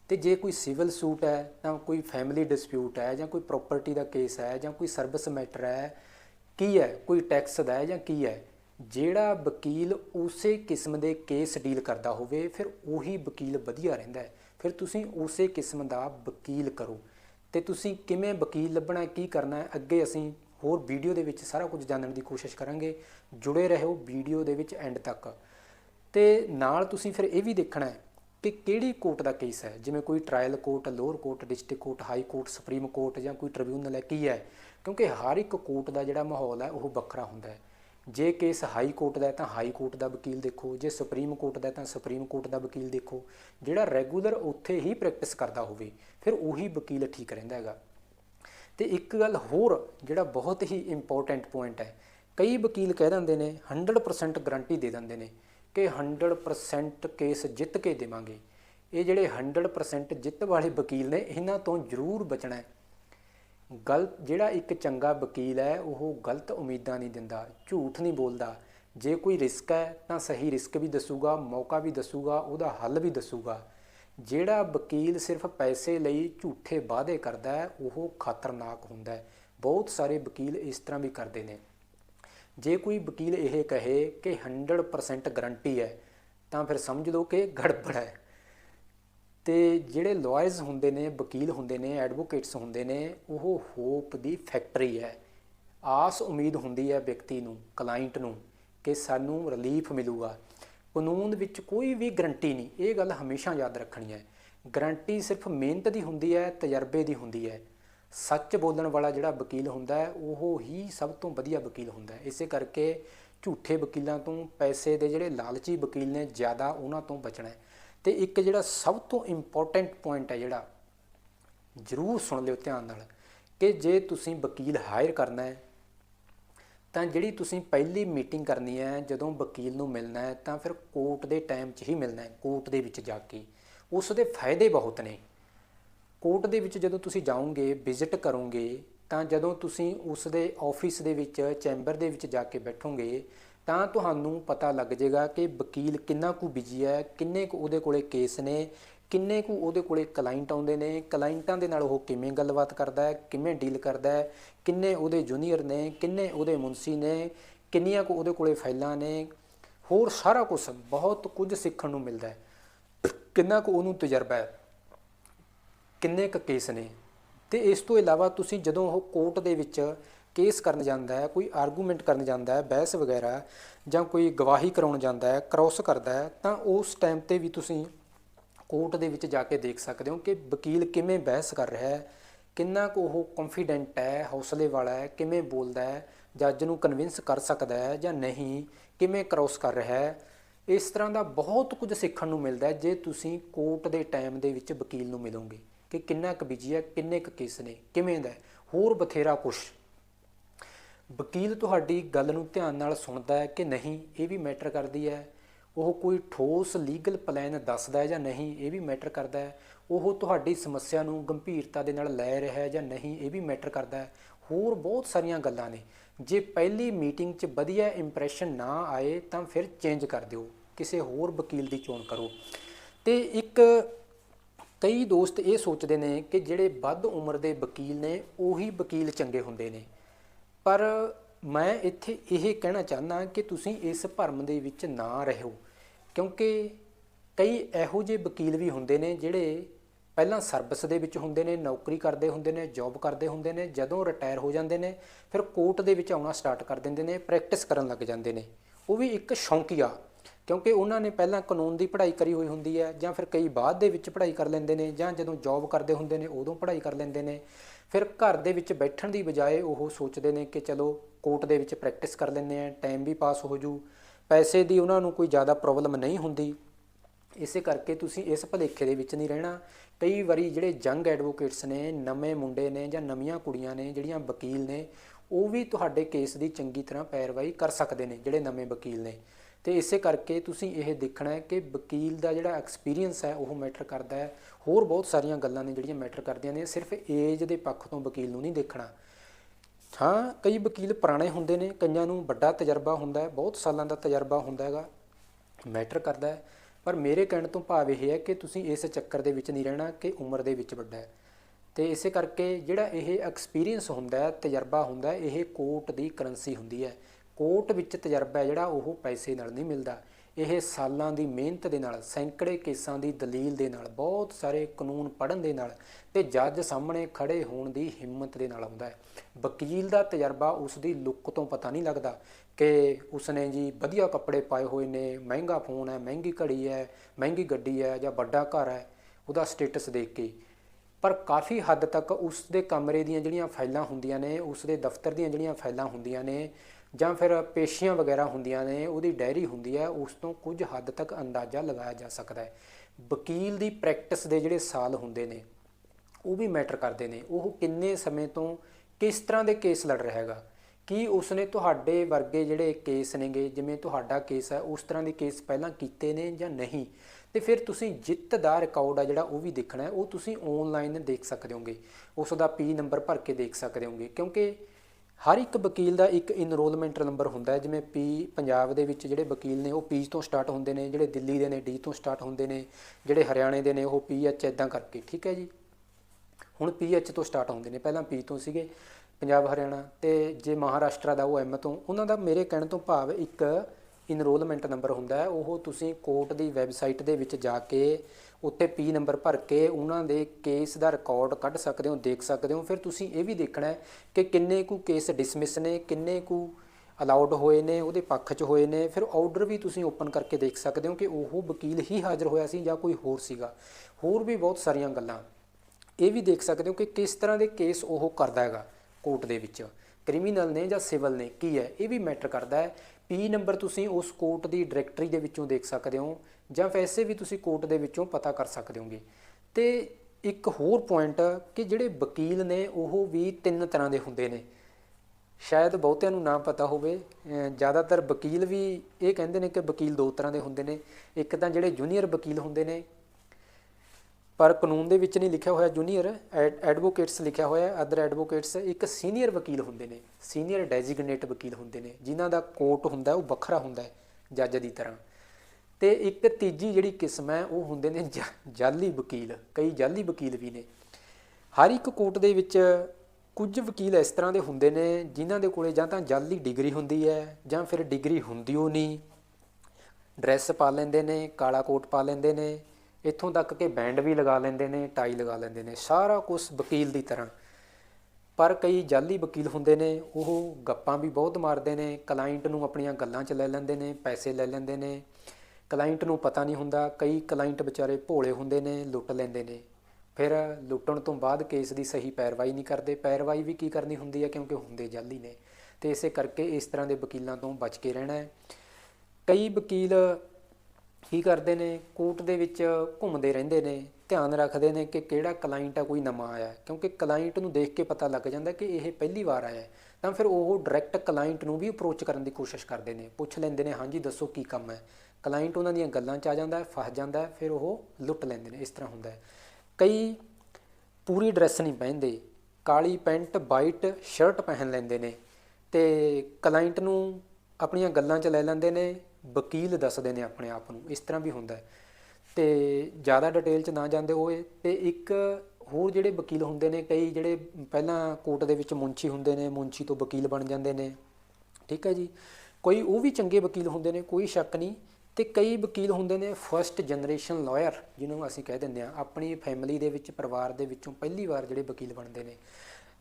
[SPEAKER 1] ਤੇ ਜੇ ਕੋਈ ਸਿਵਲ ਸੂਟ ਹੈ ਤਾਂ ਕੋਈ ਫੈਮਿਲੀ ਡਿਸਪਿਊਟ ਹੈ, ਜਾਂ ਕੋਈ ਪ੍ਰਾਪਰਟੀ ਦਾ ਕੇਸ ਹੈ, ਜਾਂ ਕੋਈ ਸਰਵਿਸ ਮੈਟਰ ਹੈ, ਕੀ ਹੈ? ਕੋਈ ਟੈਕਸ ਦਾ ਹੈ ਜਾਂ ਕੀ ਹੈ? ਜਿਹੜਾ ਵਕੀਲ ਉਸੇ ਕਿਸਮ ਦੇ ਕੇਸ ਡੀਲ ਕਰਦਾ ਹੋਵੇ, ਫਿਰ ਉਹੀ ਵਕੀਲ ਵਧੀਆ ਰਹਿੰਦਾ ਹੈ। ਫਿਰ ਤੁਸੀਂ ਉਸੇ ਕਿਸਮ ਦਾ ਵਕੀਲ ਕਰੋ। ਤੇ ਤੁਸੀਂ ਕਿਵੇਂ ਵਕੀਲ ਲੱਭਣਾ ਕੀ ਕਰਨਾ ਹੈ, ਅੱਗੇ ਅਸੀਂ ਹੋਰ ਵੀਡੀਓ ਦੇ ਵਿੱਚ ਸਾਰਾ ਕੁਝ ਜਾਣਨ ਦੀ ਕੋਸ਼ਿਸ਼ ਕਰਾਂਗੇ। ਜੁੜੇ ਰਹੋ ਵੀਡੀਓ ਦੇ ਵਿੱਚ ਐਂਡ ਤੱਕ। ਤੇ ਨਾਲ ਤੁਸੀਂ ਫਿਰ ਇਹ ਵੀ ਦੇਖਣਾ ਹੈ ਕਿ ਕਿਹੜੀ ਕੋਰਟ ਦਾ ਕੇਸ ਹੈ? ਜਿਵੇਂ ਕੋਈ trial court lower court district court high court supreme court ਜਾਂ ਕੋਈ ਟ੍ਰਿਬਿਊਨਲ ਹੈ, ਕੀ ਹੈ? ਕਿਉਂਕਿ ਹਰ ਇੱਕ ਕੋਰਟ ਦਾ ਜਿਹੜਾ ਮਾਹੌਲ ਹੈ, ਉਹ ਵੱਖਰਾ ਹੁੰਦਾ ਹੈ। ਜੇ ਕੇਸ ਹਾਈ ਕੋਰਟ ਦਾ ਤਾਂ ਹਾਈ ਕੋਰਟ ਦਾ ਵਕੀਲ ਦੇਖੋ। ਜੇ ਸੁਪਰੀਮ ਕੋਰਟ ਦਾ ਤਾਂ ਸੁਪਰੀਮ ਕੋਰਟ ਦਾ ਵਕੀਲ ਦੇਖੋ। ਜਿਹੜਾ ਰੈਗੂਲਰ ਉੱਥੇ ਹੀ ਪ੍ਰੈਕਟਿਸ ਕਰਦਾ ਹੋਵੇ, ਫਿਰ ਉਹੀ ਵਕੀਲ ਠੀਕ ਰਹਿੰਦਾ ਹੈਗਾ। ਤੇ ਇੱਕ ਗੱਲ ਹੋਰ ਜਿਹੜਾ ਬਹੁਤ ਹੀ ਇੰਪੋਰਟੈਂਟ ਪੁਆਇੰਟ ਹੈ, ਕਈ ਵਕੀਲ ਕਹਿ ਦਿੰਦੇ ਨੇ 100% ਗਾਰੰਟੀ ਦੇ ਦਿੰਦੇ ਨੇ। ਕਿ 100% ਕੇਸ ਜਿੱਤ ਕੇ ਦੇਵਾਂਗੇ। ਇਹ ਜਿਹੜੇ 100% ਜਿੱਤ ਵਾਲੇ ਵਕੀਲ ਨੇ, ਇਹਨਾਂ ਤੋਂ ਜ਼ਰੂਰ ਬਚਣਾ ਹੈ। ਗਲਤ, ਜਿਹੜਾ ਇੱਕ ਚੰਗਾ ਵਕੀਲ ਹੈ, ਉਹ ਗਲਤ ਉਮੀਦਾਂ ਨਹੀਂ ਦਿੰਦਾ, ਝੂਠ ਨਹੀਂ ਬੋਲਦਾ। ਜੇ ਕੋਈ ਰਿਸਕ ਹੈ, ਤਾਂ ਸਹੀ ਰਿਸਕ ਵੀ ਦੱਸੂਗਾ, ਮੌਕਾ ਵੀ ਦੱਸੂਗਾ, ਉਹਦਾ ਹੱਲ ਵੀ ਦੱਸੂਗਾ। ਜਿਹੜਾ ਵਕੀਲ ਸਿਰਫ ਪੈਸੇ ਲਈ ਝੂਠੇ ਵਾਅਦੇ ਕਰਦਾ ਹੈ, ਉਹ ਖਤਰਨਾਕ ਹੁੰਦਾ ਹੈ। ਬਹੁਤ ਸਾਰੇ ਵਕੀਲ ਇਸ ਤਰ੍ਹਾਂ ਵੀ ਕਰਦੇ ਨੇ। ਜੇ ਕੋਈ ਵਕੀਲ ਇਹ ਕਹੇ ਕਿ 100% ਗਾਰੰਟੀ ਹੈ, ਤਾਂ ਫਿਰ ਸਮਝ ਲਓ ਕਿ ਗੜਬੜ ਹੈ। ਤੇ ਜਿਹੜੇ ਲਾਇਰਸ ਹੁੰਦੇ ਨੇ, ਵਕੀਲ ਹੁੰਦੇ ਨੇ ਐਡਵੋਕੇਟਸ ਹੁੰਦੇ ਨੇ, ਉਹ ਹੋਪ ਦੀ ਫੈਕਟਰੀ ਹੈ। ਆਸ ਉਮੀਦ ਹੁੰਦੀ ਹੈ ਵਿਅਕਤੀ ਨੂੰ ਕਲਾਇੰਟ ਨੂੰ, ਕਿ ਸਾਨੂੰ ਰਿਲੀਫ ਮਿਲੂਗਾ। ਕਾਨੂੰਨ ਵਿੱਚ ਕੋਈ ਵੀ ਗਰੰਟੀ ਨਹੀਂ, ਇਹ ਗੱਲ ਹਮੇਸ਼ਾ ਯਾਦ ਰੱਖਣੀ ਹੈ। ਗਰੰਟੀ ਸਿਰਫ ਮਿਹਨਤ ਦੀ ਹੁੰਦੀ ਹੈ, ਤਜਰਬੇ ਦੀ ਹੁੰਦੀ ਹੈ। ਸੱਚ ਬੋਲਣ ਵਾਲਾ ਜਿਹੜਾ ਵਕੀਲ ਹੁੰਦਾ ਹੈ, ਉਹ ਹੀ ਸਭ ਤੋਂ ਵਧੀਆ ਵਕੀਲ ਹੁੰਦਾ ਹੈ। ਇਸੇ ਕਰਕੇ ਝੂਠੇ ਵਕੀਲਾਂ ਤੋਂ ਪੈਸੇ ਦੇ ਜਿਹੜੇ ਲਾਲਚੀ ਵਕੀਲ ਨੇ, ਜ਼ਿਆਦਾ ਉਹਨਾਂ ਤੋਂ ਬਚਣਾ ਹੈ। ਤੇ ਇੱਕ ਜਿਹੜਾ ਸਭ ਤੋਂ ਇੰਪੋਰਟੈਂਟ ਪੁਆਇੰਟ ਹੈ ਜਿਹੜਾ, ਜ਼ਰੂਰ ਸੁਣ ਲਿਓ ਧਿਆਨ ਨਾਲ ਕਿ ਜੇ ਤੁਸੀਂ ਵਕੀਲ ਹਾਇਰ ਕਰਨਾ ਹੈ, ਤਾਂ ਜਿਹੜੀ ਤੁਸੀਂ ਪਹਿਲੀ ਮੀਟਿੰਗ ਕਰਨੀ ਹੈ, ਜਦੋਂ ਵਕੀਲ ਨੂੰ ਮਿਲਣਾ ਹੈ, ਤਾਂ ਫਿਰ ਕੋਰਟ ਦੇ ਟਾਈਮ 'ਚ ਹੀ ਮਿਲਣਾ ਹੈ ਕੋਰਟ ਦੇ ਵਿੱਚ ਜਾ ਕੇ। ਉਸ ਦੇ ਫਾਇਦੇ ਬਹੁਤ ਨੇ। ਕੋਰਟ ਦੇ ਵਿੱਚ ਜਦੋਂ ਤੁਸੀਂ ਜਾਓਗੇ ਵਿਜ਼ਿਟ ਕਰੋਗੇ, ਤਾਂ ਜਦੋਂ ਤੁਸੀਂ ਉਸ ਦੇ ਆਫਿਸ ਦੇ ਵਿੱਚ ਚੈਂਬਰ ਦੇ ਵਿੱਚ ਜਾ ਕੇ ਬੈਠੋਗੇ, ਤਾਂ ਤੁਹਾਨੂੰ ਪਤਾ ਲੱਗ ਜਾਏਗਾ ਕਿ ਵਕੀਲ ਕਿੰਨਾ ਕੁ ਬਿਜ਼ੀ ਹੈ, ਕਿੰਨੇ ਕੁ ਉਹਦੇ ਕੋਲੇ ਕੇਸ ਨੇ, ਕਿੰਨੇ ਕੁ ਉਹਦੇ ਕੋਲੇ ਕਲਾਇੰਟ ਆਉਂਦੇ ਨੇ ਕਲਾਇੰਟਾਂ ਦੇ ਨਾਲ ਉਹ ਕਿਵੇਂ ਗੱਲਬਾਤ ਕਰਦਾ ਹੈ, ਕਿਵੇਂ ਡੀਲ ਕਰਦਾ ਹੈ, ਕਿੰਨੇ ਉਹਦੇ ਜੂਨੀਅਰ ਨੇ, ਕਿੰਨੇ ਉਹਦੇ ਮੁਨਸੀ ਨੇ, ਕਿੰਨੀਆਂ ਕੁ ਉਹਦੇ ਕੋਲੇ ਫਾਈਲਾਂ ਨੇ, ਹੋਰ ਸਾਰਾ ਕੁਝ ਬਹੁਤ ਕੁਝ ਸਿੱਖਣ ਨੂੰ ਮਿਲਦਾ ਹੈ। ਕਿੰਨਾ ਕੁ ਉਹਨੂੰ ਤਜਰਬਾ ਹੈ। ਕਿੰਨੇ ਕੁ ਕੇਸ ਨੇ? ਤੇ ਇਸ ਤੋਂ ਇਲਾਵਾ ਤੁਸੀਂ ਜਦੋਂ ਉਹ ਕੋਰਟ ਦੇ ਵਿੱਚ ਕੇਸ ਕਰਨ ਜਾਂਦਾ ਹੈ, ਕੋਈ ਆਰਗੂਮੈਂਟ ਕਰਨ ਜਾਂਦਾ ਹੈ, ਬਹਿਸ ਵਗੈਰਾ ਜਾਂ ਕੋਈ ਗਵਾਹੀ ਕਰਾਉਣ ਜਾਂਦਾ ਹੈ ਕ੍ਰੋਸ ਕਰਦਾ ਹੈ, ਤਾਂ ਉਸ ਟਾਈਮ ਤੇ ਵੀ ਤੁਸੀਂ ਕੋਰਟ ਦੇ ਵਿੱਚ ਜਾ ਕੇ ਦੇਖ ਸਕਦੇ ਹੋ ਕਿ ਵਕੀਲ ਕਿਵੇਂ ਬਹਿਸ ਕਰ ਰਿਹਾ ਹੈ, ਕਿੰਨਾ ਕੁ ਉਹ ਕੌਨਫੀਡੈਂਟ ਹੈ, ਹੌਸਲੇ ਵਾਲਾ ਹੈ, ਕਿਵੇਂ ਬੋਲਦਾ ਹੈ ਜੱਜ ਨੂੰ ਕਨਵਿੰਸ ਕਰ ਸਕਦਾ ਹੈ ਜਾਂ ਨਹੀਂ, ਕਿਵੇਂ ਕ੍ਰੋਸ ਕਰ ਰਿਹਾ ਹੈ, ਇਸ ਤਰ੍ਹਾਂ ਦਾ ਬਹੁਤ ਕੁਝ ਸਿੱਖਣ ਨੂੰ ਮਿਲਦਾ ਹੈ ਜੇ ਤੁਸੀਂ ਕੋਰਟ ਦੇ ਟਾਈਮ ਦੇ ਵਿੱਚ ਵਕੀਲ ਨੂੰ ਮਿਲੋਗੇ। ਕਿ ਕਿੰਨਾ ਕੁ ਬੀਜੀ ਹੈ ਕਿੰਨੇ ਕੁ ਕੇਸ ਨੇ, ਕਿਵੇਂ ਦਾ ਹੋਰ ਬਥੇਰਾ ਕੁਝ ਵਕੀਲ ਤੁਹਾਡੀ ਗੱਲ ਨੂੰ ਧਿਆਨ ਨਾਲ ਸੁਣਦਾ ਹੈ ਕਿ ਨਹੀਂ, ਇਹ ਵੀ ਮੈਟਰ ਕਰਦੀ ਹੈ। ਉਹ ਕੋਈ ਠੋਸ ਲੀਗਲ ਪਲਾਨ ਦੱਸਦਾ ਹੈ ਜਾਂ ਨਹੀਂ, ਇਹ ਵੀ ਮੈਟਰ ਕਰਦਾ ਹੈ। ਉਹ ਤੁਹਾਡੀ ਸਮੱਸਿਆ ਨੂੰ ਗੰਭੀਰਤਾ ਦੇ ਨਾਲ ਲੈ ਰਿਹਾ ਹੈ ਜਾਂ ਨਹੀਂ, ਇਹ ਵੀ ਮੈਟਰ ਕਰਦਾ ਹੈ। ਹੋਰ ਬਹੁਤ ਸਾਰੀਆਂ ਗੱਲਾਂ ਨੇ। ਜੇ ਪਹਿਲੀ ਮੀਟਿੰਗ 'ਚ ਵਧੀਆ ਇੰਪ੍ਰੈਸ਼ਨ ਨਾ ਆਏ, ਤਾਂ ਫਿਰ ਚੇਂਜ ਕਰ ਦਿਓ। ਕਿਸੇ ਹੋਰ ਵਕੀਲ ਦੀ ਚੋਣ ਕਰੋ। ਤੇ ਇੱਕ ਕਈ ਦੋਸਤ ਇਹ ਸੋਚਦੇ ਨੇ ਕਿ ਜਿਹੜੇ ਵੱਧ ਉਮਰ ਦੇ ਵਕੀਲ ਨੇ, ਉਹੀ ਵਕੀਲ ਚੰਗੇ ਹੁੰਦੇ ਨੇ। ਪਰ ਮੈਂ ਇੱਥੇ ਇਹ ਕਹਿਣਾ ਚਾਹੁੰਦਾ ਕਿ ਤੁਸੀਂ ਇਸ ਭਰਮ ਦੇ ਵਿੱਚ ਨਾ ਰਹੋ, ਕਿਉਂਕਿ ਕਈ ਇਹੋ ਜਿਹੇ ਵਕੀਲ ਵੀ ਹੁੰਦੇ ਨੇ ਜਿਹੜੇ ਪਹਿਲਾਂ ਸਰਵਿਸ ਦੇ ਵਿੱਚ ਹੁੰਦੇ ਨੇ, ਨੌਕਰੀ ਕਰਦੇ ਹੁੰਦੇ ਨੇ, ਜੌਬ ਕਰਦੇ ਹੁੰਦੇ ਨੇ, ਜਦੋਂ ਰਿਟਾਇਰ ਹੋ ਜਾਂਦੇ ਨੇ, ਫਿਰ ਕੋਰਟ ਦੇ ਵਿੱਚ ਆਉਣਾ ਸਟਾਰਟ ਕਰ ਦਿੰਦੇ ਨੇ, ਪ੍ਰੈਕਟਿਸ ਕਰਨ ਲੱਗ ਜਾਂਦੇ ਨੇ। ਉਹ ਵੀ ਇੱਕ ਸ਼ੌਂਕੀਆ ਕਿਉਂਕਿ ਉਹਨਾਂ ਨੇ ਪਹਿਲਾਂ ਕਾਨੂੰਨ ਦੀ ਪੜ੍ਹਾਈ ਕਰੀ ਹੋਈ ਹੁੰਦੀ ਹੈ ਜਾਂ ਫਿਰ ਕਈ ਬਾਅਦ ਦੇ ਵਿੱਚ ਪੜ੍ਹਾਈ ਕਰ ਲੈਂਦੇ ਨੇ ਜਾਂ ਜਦੋਂ ਜੌਬ ਕਰਦੇ ਹੁੰਦੇ ਨੇ ਉਦੋਂ ਪੜ੍ਹਾਈ ਕਰ ਲੈਂਦੇ ਨੇ, ਫਿਰ ਘਰ ਦੇ ਵਿੱਚ ਬੈਠਣ ਦੀ ਬਜਾਏ ਉਹ ਸੋਚਦੇ ਨੇ ਕਿ ਚਲੋ ਕੋਰਟ ਦੇ ਵਿੱਚ ਪ੍ਰੈਕਟਿਸ ਕਰ ਲੈਂਦੇ ਆ ਟਾਈਮ ਵੀ ਪਾਸ ਹੋ ਜੂ, ਪੈਸੇ ਦੀ ਉਹਨਾਂ ਨੂੰ ਕੋਈ ਜ਼ਿਆਦਾ ਪ੍ਰੋਬਲਮ ਨਹੀਂ ਹੁੰਦੀ। ਇਸੇ ਕਰਕੇ ਤੁਸੀਂ ਇਸ ਭਲੇਖੇ ਦੇ ਵਿੱਚ ਨਹੀਂ ਰਹਿਣਾ। ਕਈ ਵਾਰੀ ਜਿਹੜੇ ਜੰਗ ਐਡਵੋਕੇਟਸ ਨੇ, ਨਵੇਂ ਮੁੰਡੇ ਨੇ ਜਾਂ ਨਵੀਆਂ ਕੁੜੀਆਂ ਨੇ ਜਿਹੜੀਆਂ ਵਕੀਲ ਨੇ, ਉਹ ਵੀ ਤੁਹਾਡੇ ਕੇਸ ਦੀ ਚੰਗੀ ਤਰ੍ਹਾਂ ਪੈਰਵਾਈ ਕਰ ਸਕਦੇ ਨੇ, ਜਿਹੜੇ ਨਵੇਂ ਵਕੀਲ ਨੇ। ਤੇ ਇਸੇ ਕਰਕੇ ਤੁਸੀਂ ਇਹ ਦੇਖਣਾ ਹੈ ਕਿ ਵਕੀਲ ਦਾ ਜਿਹੜਾ ਐਕਸਪੀਰੀਅੰਸ ਹੈ, ਉਹ ਮੈਟਰ ਕਰਦਾ ਹੈ। ਹੋਰ ਬਹੁਤ ਸਾਰੀਆਂ ਗੱਲਾਂ ਨੇ ਜਿਹੜੀਆਂ ਮੈਟਰ ਕਰਦੀਆਂ ਨੇ, ਸਿਰਫ ਏਜ ਦੇ ਪੱਖ ਤੋਂ ਵਕੀਲ ਨੂੰ ਨਹੀਂ ਦੇਖਣਾ। ਹਾਂ, ਕਈ ਵਕੀਲ ਪੁਰਾਣੇ ਹੁੰਦੇ ਨੇ, ਕਈਆਂ ਨੂੰ ਵੱਡਾ ਤਜਰਬਾ ਹੁੰਦਾ ਹੈ, ਬਹੁਤ ਸਾਲਾਂ ਦਾ ਤਜਰਬਾ ਹੁੰਦਾ ਹੈਗਾ ਮੈਟਰ ਕਰਦਾ ਹੈ। ਪਰ ਮੇਰੇ ਕਹਿਣ ਤੋਂ ਭਾਵ ਇਹ ਹੈ ਕਿ ਤੁਸੀਂ ਇਸ ਚੱਕਰ ਦੇ ਵਿੱਚ ਨਹੀਂ ਰਹਿਣਾ ਕਿ ਉਮਰ ਦੇ ਵਿੱਚ ਵੱਡਾ ਹੈ। ਤੇ ਇਸੇ ਕਰਕੇ ਜਿਹੜਾ ਇਹ ਐਕਸਪੀਰੀਅੰਸ ਹੁੰਦਾ ਹੈ, ਤਜਰਬਾ ਹੁੰਦਾ ਹੈ, ਇਹ ਕੋਰਟ ਦੀ ਕਰੰਸੀ ਹੁੰਦੀ ਹੈ। ਕੋਰਟ ਵਿੱਚ ਤਜਰਬਾ ਹੈ ਜਿਹੜਾ ਉਹ ਪੈਸੇ ਨਾਲ ਨਹੀਂ ਮਿਲਦਾ। ਇਹ ਸਾਲਾਂ ਦੀ ਮਿਹਨਤ ਦੇ ਨਾਲ, ਸੈਂਕੜੇ ਕੇਸਾਂ ਦੀ ਦਲੀਲ ਦੇ ਨਾਲ, ਬਹੁਤ ਸਾਰੇ ਕਾਨੂੰਨ ਪੜ੍ਹਨ ਦੇ ਨਾਲ ਤੇ ਜੱਜ ਸਾਹਮਣੇ ਖੜੇ ਹੋਣ ਦੀ ਹਿੰਮਤ ਦੇ ਨਾਲ ਆਉਂਦਾ ਹੈ। ਵਕੀਲ ਦਾ ਤਜਰਬਾ ਉਸ ਦੀ ਲੁੱਕ ਤੋਂ ਪਤਾ ਨਹੀਂ ਲੱਗਦਾ ਕਿ ਉਸਨੇ ਜੀ ਵਧੀਆ ਕੱਪੜੇ ਪਾਏ ਹੋਏ ਨੇ, ਮਹਿੰਗਾ ਫੋਨ ਹੈ, ਮਹਿੰਗੀ ਘੜੀ ਹੈ, ਮਹਿੰਗੀ ਗੱਡੀ ਹੈ ਜਾਂ ਵੱਡਾ ਘਰ ਹੈ, ਉਹਦਾ ਸਟੇਟਸ ਦੇਖ ਕੇ। ਪਰ ਕਾਫੀ ਹੱਦ ਤੱਕ ਉਸ ਦੇ ਕਮਰੇ ਦੀਆਂ ਜਿਹੜੀਆਂ ਫਾਈਲਾਂ ਹੁੰਦੀਆਂ ਨੇ ਉਸ ਦੇ ਦਫ਼ਤਰ ਦੀਆਂ ਜਿਹੜੀਆਂ ਫਾਈਲਾਂ ਹੁੰਦੀਆਂ ਨੇ ਜਾਂ ਫਿਰ ਪੇਸ਼ੀਆਂ ਵਗੈਰਾ ਹੁੰਦੀਆਂ ਨੇ, ਉਹਦੀ ਡਾਇਰੀ ਹੁੰਦੀ ਹੈ, ਉਸ ਤੋਂ ਕੁਝ ਹੱਦ ਤੱਕ ਅੰਦਾਜ਼ਾ ਲਗਾਇਆ ਜਾ ਸਕਦਾ ਹੈ। ਵਕੀਲ ਦੀ ਪ੍ਰੈਕਟਿਸ ਦੇ ਜਿਹੜੇ ਸਾਲ ਹੁੰਦੇ ਨੇ, ਉਹ ਵੀ ਮੈਟਰ ਕਰਦੇ ਨੇ। ਉਹ ਕਿੰਨੇ ਸਮੇਂ ਤੋਂ ਕਿਸ ਤਰ੍ਹਾਂ ਦੇ ਕੇਸ ਲੜ ਰਿਹਾ ਹੈਗਾ? ਕੀ ਉਸਨੇ ਤੁਹਾਡੇ ਵਰਗੇ ਜਿਹੜੇ ਕੇਸ ਨੇਗੇ, ਜਿਵੇਂ ਤੁਹਾਡਾ ਕੇਸ ਹੈ, ਉਸ ਤਰ੍ਹਾਂ ਦੇ ਕੇਸ ਪਹਿਲਾਂ ਕੀਤੇ ਨੇ ਜਾਂ ਨਹੀਂ? ਤੇ ਫਿਰ ਤੁਸੀਂ ਜਿੱਤ ਦਾ ਰਿਕਾਰਡ ਆ ਜਿਹੜਾ ਉਹ ਵੀ ਦੇਖਣਾ ਹੈ, ਉਹ ਤੁਸੀਂ ਆਨਲਾਈਨ ਦੇਖ ਸਕਦੇ ਹੋਗੇ। ਉਸ ਦਾ ਪੀ ਨੰਬਰ ਭਰ ਕੇ ਦੇਖ ਸਕਦੇ ਹੋਗੇ। ਕਿਉਂਕਿ ਹਰ ਇੱਕ ਵਕੀਲ ਦਾ ਇੱਕ ਇਨਰੋਲਮੈਂਟ ਨੰਬਰ ਹੁੰਦਾ ਹੈ, ਜਿਵੇਂ ਪੀ ਪੰਜਾਬ ਦੇ ਵਿੱਚ ਜਿਹੜੇ ਵਕੀਲ ਨੇ ਉਹ ਪੀ ਤੋਂ ਸਟਾਰਟ ਹੁੰਦੇ ਨੇ, ਜਿਹੜੇ ਦਿੱਲੀ ਦੇ ਨੇ ਡੀ ਤੋਂ ਸਟਾਰਟ ਹੁੰਦੇ ਨੇ, ਜਿਹੜੇ ਹਰਿਆਣੇ ਦੇ ਨੇ ਉਹ ਪੀ ਐਚ ਇਦਾਂ ਕਰਕੇ, ਠੀਕ ਹੈ ਜੀ? ਹੁਣ ਪੀ ਐਚ ਤੋਂ ਸਟਾਰਟ ਹੁੰਦੇ ਨੇ, ਪਹਿਲਾਂ ਪੀ ਤੋਂ ਸੀਗੇ ਪੰਜਾਬ, ਹਰਿਆਣਾ ਤੇ ਜੇ ਮਹਾਰਾਸ਼ਟਰ ਦਾ ਉਹ ਐਮ ਤੋਂ, ਉਹਨਾਂ ਦਾ ਮੇਰੇ ਕਹਿਣ ਤੋਂ ਭਾਵ ਇੱਕ ਇਨਰੋਲਮੈਂਟ ਨੰਬਰ ਹੁੰਦਾ ਹੈ, ਉਹ ਤੁਸੀਂ ਕੋਰਟ ਦੀ ਵੈਬਸਾਈਟ ਦੇ ਵਿੱਚ ਜਾ ਕੇ ਉੱਤੇ ਪੀ ਨੰਬਰ ਭਰ ਕੇ ਉਹਨਾਂ ਦੇ ਕੇਸ ਦਾ ਰਿਕਾਰਡ ਕੱਢ ਸਕਦੇ ਹੋ, ਦੇਖ ਸਕਦੇ ਹੋ। ਫਿਰ ਤੁਸੀਂ ਇਹ ਵੀ ਦੇਖਣਾ ਹੈ ਕਿ ਕਿੰਨੇ ਕੁ ਕੇਸ ਡਿਸਮਿਸ ਨੇ, ਕਿੰਨੇ ਕੁ ਅਲਾਉਡ ਹੋਏ ਨੇ, ਉਹਦੇ ਪੱਖ 'ਚ ਹੋਏ ਨੇ। ਫਿਰ ਆਰਡਰ ਵੀ ਤੁਸੀਂ ਓਪਨ ਕਰਕੇ ਦੇਖ ਸਕਦੇ ਹੋ ਕਿ ਉਹ ਵਕੀਲ ਹੀ ਹਾਜ਼ਰ ਹੋਇਆ ਸੀ ਜਾਂ ਕੋਈ ਹੋਰ ਸੀਗਾ। ਹੋਰ ਵੀ ਬਹੁਤ ਸਾਰੀਆਂ ਗੱਲਾਂ। ਇਹ ਵੀ ਦੇਖ ਸਕਦੇ ਹੋ ਕਿ ਕਿਸ ਤਰ੍ਹਾਂ ਦੇ ਕੇਸ ਉਹ ਕਰਦਾ ਹੈਗਾ ਕੋਰਟ ਦੇ ਵਿੱਚ। ਕ੍ਰਿਮੀਨਲ ਨੇ ਜਾਂ ਸਿਵਲ ਨੇ, ਕੀ ਹੈ, ਇਹ ਵੀ ਮੈਟਰ ਕਰਦਾ ਹੈ। ਪੀ ਨੰਬਰ ਤੁਸੀਂ ਉਸ ਕੋਰਟ ਦੀ ਡਾਇਰੈਕਟਰੀ ਦੇ ਵਿੱਚੋਂ ਦੇਖ ਸਕਦੇ ਹੋ ਜਾਂ ਵੈਸੇ ਵੀ ਤੁਸੀਂ ਕੋਰਟ ਦੇ ਵਿੱਚੋਂ ਪਤਾ ਕਰ ਸਕਦੇ ਹੋਗੇ। ਤੇ ਇੱਕ ਹੋਰ ਪੁਆਇੰਟ ਕਿ ਜਿਹੜੇ ਵਕੀਲ ਨੇ ਉਹ ਵੀ ਤਿੰਨ ਤਰ੍ਹਾਂ ਦੇ ਹੁੰਦੇ ਨੇ। ਸ਼ਾਇਦ ਬਹੁਤਿਆਂ ਨੂੰ ਨਾ ਪਤਾ ਹੋਵੇ ਜ਼ਿਆਦਾਤਰ ਵਕੀਲ ਵੀ ਇਹ ਕਹਿੰਦੇ ਨੇ ਕਿ ਵਕੀਲ ਦੋ ਤਰ੍ਹਾਂ ਦੇ ਹੁੰਦੇ ਨੇ। ਇੱਕ ਤਾਂ ਜਿਹੜੇ ਜੂਨੀਅਰ ਵਕੀਲ ਹੁੰਦੇ ਨੇ ਪਰ ਕਾਨੂੰਨ ਦੇ ਵਿੱਚ ਨਹੀਂ ਲਿਖਿਆ ਹੋਇਆ ਜੂਨੀਅਰ ਐਡਵੋਕੇਟਸ ਲਿਖਿਆ ਹੋਇਆ ਅਦਰ ਐਡਵੋਕੇਟਸ ਇੱਕ ਸੀਨੀਅਰ ਵਕੀਲ ਹੁੰਦੇ ਨੇ ਸੀਨੀਅਰ ਡੈਜ਼ਿਗਨੇਟ ਵਕੀਲ ਹੁੰਦੇ ਨੇ, ਜਿਨ੍ਹਾਂ ਦਾ ਕੋਰਟ ਹੁੰਦਾ, ਉਹ ਵੱਖਰਾ ਹੁੰਦਾ ਹੈ ਜੱਜ ਦੀ ਤਰ੍ਹਾਂ। ਤੇ ਇੱਕ ਤੀਜੀ ਜਿਹੜੀ ਕਿਸਮ ਹੈ, ਉਹ ਹੁੰਦੇ ਨੇ ਜਾਲੀ ਵਕੀਲ, ਕਈ ਜਾਲੀ ਵਕੀਲ ਵੀ ਨੇ। ਹਰ ਇੱਕ ਕੋਰਟ ਦੇ ਵਿੱਚ ਕੁਝ ਵਕੀਲ ਇਸ ਤਰ੍ਹਾਂ ਦੇ ਹੁੰਦੇ ਨੇ, ਜਿਨ੍ਹਾਂ ਦੇ ਕੋਲੇ ਜਾਂ ਤਾਂ ਜਾਲੀ ਡਿਗਰੀ ਹੁੰਦੀ ਹੈ, ਜਾਂ ਫਿਰ ਡਿਗਰੀ ਹੁੰਦੀ ਉਹ ਨਹੀਂ। ਡਰੈਸ ਪਾ ਲੈਂਦੇ ਨੇ, ਕਾਲਾ ਕੋਟ ਪਾ ਲੈਂਦੇ ਨੇ ਇੱਥੋਂ ਤੱਕ ਕਿ ਬੈਂਡ ਵੀ ਲਗਾ ਲੈਂਦੇ ਨੇ, ਟਾਈ ਲਗਾ ਲੈਂਦੇ ਨੇ, ਸਾਰਾ ਕੁਝ ਵਕੀਲ ਦੀ ਤਰ੍ਹਾਂ। ਪਰ ਕਈ ਜਾਲੀ ਵਕੀਲ ਹੁੰਦੇ ਨੇ, ਉਹ ਗੱਪਾਂ ਵੀ ਬਹੁਤ ਮਾਰਦੇ ਨੇ, ਕਲਾਇੰਟ ਨੂੰ ਆਪਣੀਆਂ ਗੱਲਾਂ 'ਚ ਲੈ ਲੈਂਦੇ ਨੇ, ਪੈਸੇ ਲੈ ਲੈਂਦੇ ਨੇ। ਕਲਾਇੰਟ ਨੂੰ ਪਤਾ ਨਹੀਂ ਹੁੰਦਾ, ਕਈ ਕਲਾਇੰਟ ਵਿਚਾਰੇ ਭੋਲੇ ਹੁੰਦੇ ਨੇ, ਲੁੱਟ ਲੈਂਦੇ ਨੇ। ਫਿਰ ਲੁੱਟਣ ਤੋਂ ਬਾਅਦ ਕੇਸ ਦੀ ਸਹੀ ਪੈਰਵਾਈ ਨਹੀਂ ਕਰਦੇ। ਪੈਰਵਾਈ ਵੀ ਕੀ ਕਰਨੀ ਹੁੰਦੀ ਹੈ, ਕਿਉਂਕਿ ਹੁੰਦੇ ਜਾਲੀ ਨੇ। ਤੇ ਇਸੇ ਕਰਕੇ ਇਸ ਤਰ੍ਹਾਂ ਦੇ ਵਕੀਲਾਂ ਤੋਂ ਬਚ ਕੇ ਰਹਿਣਾ ਹੈ। ਕਈ ਵਕੀਲ ਕੀ ਕਰਦੇ ਨੇ ਕੋਰਟ ਦੇ ਵਿੱਚ ਘੁੰਮਦੇ ਰਹਿੰਦੇ ਨੇ, ਧਿਆਨ ਰੱਖਦੇ ਨੇ ਕਿ ਕਿਹੜਾ ਕਲਾਇੰਟ ਆ, ਕੋਈ ਨਵਾਂ ਆਇਆ। ਕਿਉਂਕਿ ਕਲਾਇੰਟ ਨੂੰ ਦੇਖ ਕੇ ਪਤਾ ਲੱਗ ਜਾਂਦਾ ਕਿ ਇਹ ਪਹਿਲੀ ਵਾਰ ਆਇਆ ਤਾਂ ਫਿਰ ਉਹ ਡਾਇਰੈਕਟ ਕਲਾਇੰਟ ਨੂੰ ਵੀ ਅਪਰੋਚ ਕਰਨ ਦੀ ਕੋਸ਼ਿਸ਼ ਕਰਦੇ ਨੇ। ਪੁੱਛ ਲੈਂਦੇ ਨੇ, ਹਾਂਜੀ, ਦੱਸੋ ਕੀ ਕੰਮ ਹੈ? ਕਲਾਇੰਟ ਉਹਨਾਂ ਦੀਆਂ ਗੱਲਾਂ 'ਚ ਆ ਜਾਂਦਾ ਹੈ, ਫਸ ਜਾਂਦਾ ਹੈ, ਫਿਰ ਉਹ ਲੁੱਟ ਲੈਂਦੇ ਨੇ, ਇਸ ਤਰ੍ਹਾਂ ਹੁੰਦਾ ਹੈ। ਕਈ ਪੂਰੀ ਡਰੈਸ ਨਹੀਂ ਪਹਿਨਦੇ। ਕਾਲੀ ਪੈਂਟ ਵਾਈਟ ਸ਼ਰਟ ਪਹਿਨ ਲੈਂਦੇ ਨੇ ਤੇ ਕਲਾਇੰਟ ਨੂੰ ਆਪਣੀਆਂ ਗੱਲਾਂ 'ਚ ਲੈ ਲੈਂਦੇ ਨੇ ਵਕੀਲ ਦੱਸਦੇ ਨੇ ਆਪਣੇ ਆਪ ਨੂੰ, ਇਸ ਤਰ੍ਹਾਂ ਵੀ ਹੁੰਦਾ ਹੈ। ਤੇ ਜ਼ਿਆਦਾ ਡਿਟੇਲ 'ਚ ਨਾ ਜਾਂਦੇ ਹੋਏ ਤੇ ਇੱਕ ਹੋਰ ਜਿਹੜੇ ਵਕੀਲ ਹੁੰਦੇ ਨੇ, ਕਈ ਜਿਹੜੇ ਪਹਿਲਾਂ ਕੋਰਟ ਦੇ ਵਿੱਚ ਮੁੰਚੀ ਹੁੰਦੇ ਨੇ ਮੁੰਚੀ ਤੋਂ ਵਕੀਲ ਬਣ ਜਾਂਦੇ ਨੇ, ਠੀਕ ਹੈ ਜੀ। ਕੋਈ ਉਹ ਵੀ ਚੰਗੇ ਵਕੀਲ ਹੁੰਦੇ ਨੇ, ਕੋਈ ਸ਼ੱਕ ਨਹੀਂ। ਤੇ ਕਈ ਵਕੀਲ ਹੁੰਦੇ ਨੇ ਫਰਸਟ ਜਨਰੇਸ਼ਨ ਲਾਇਰ ਜਿਹਨੂੰ ਅਸੀਂ ਕਹਿ ਦਿੰਦੇ ਆ ਆਪਣੀ ਫੈਮਿਲੀ ਦੇ ਵਿੱਚ, ਪਰਿਵਾਰ ਦੇ ਵਿੱਚੋਂ ਪਹਿਲੀ ਵਾਰ ਜਿਹੜੇ ਵਕੀਲ ਬਣਦੇ ਨੇ।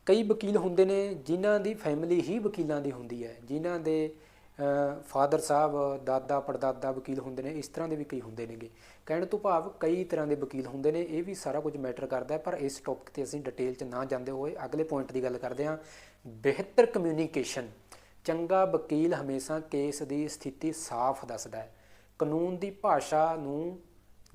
[SPEAKER 1] ਕਈ ਵਕੀਲ ਹੁੰਦੇ ਨੇ, ਜਿਨ੍ਹਾਂ ਦੀ ਫੈਮਿਲੀ ਹੀ ਵਕੀਲਾਂ ਦੀ ਹੁੰਦੀ ਹੈ, ਜਿਨ੍ਹਾਂ ਦੇ ਫਾਦਰ ਸਾਹਿਬ, ਦਾਦਾ, ਪੜਦਾਦਾ, ਵਕੀਲ ਹੁੰਦੇ ਨੇ, ਇਸ ਤਰ੍ਹਾਂ ਦੇ ਵੀ ਕਈ ਹੁੰਦੇ ਨੇਗੇ। ਕਹਿਣ ਤੋਂ ਭਾਵ ਕਈ ਤਰ੍ਹਾਂ ਦੇ ਵਕੀਲ ਹੁੰਦੇ ਨੇ, ਇਹ ਵੀ ਸਾਰਾ ਕੁਝ ਮੈਟਰ ਕਰਦਾ ਹੈ, ਪਰ ਇਸ ਟੌਪਿਕ ਤੇ ਅਸੀਂ ਡਿਟੇਲ 'ਚ ਨਾ ਜਾਂਦੇ ਹੋਏ ਅਗਲੇ ਪੁਆਇੰਟ ਦੀ ਗੱਲ ਕਰਦੇ ਹਾਂ। ਬਿਹਤਰ ਕਮਿਊਨੀਕੇਸ਼ਨ ਚੰਗਾ ਵਕੀਲ ਹਮੇਸ਼ਾ ਕੇਸ ਦੀ ਸਥਿਤੀ ਸਾਫ਼ ਦੱਸਦਾ ਹੈ। ਕਾਨੂੰਨ ਦੀ ਭਾਸ਼ਾ ਨੂੰ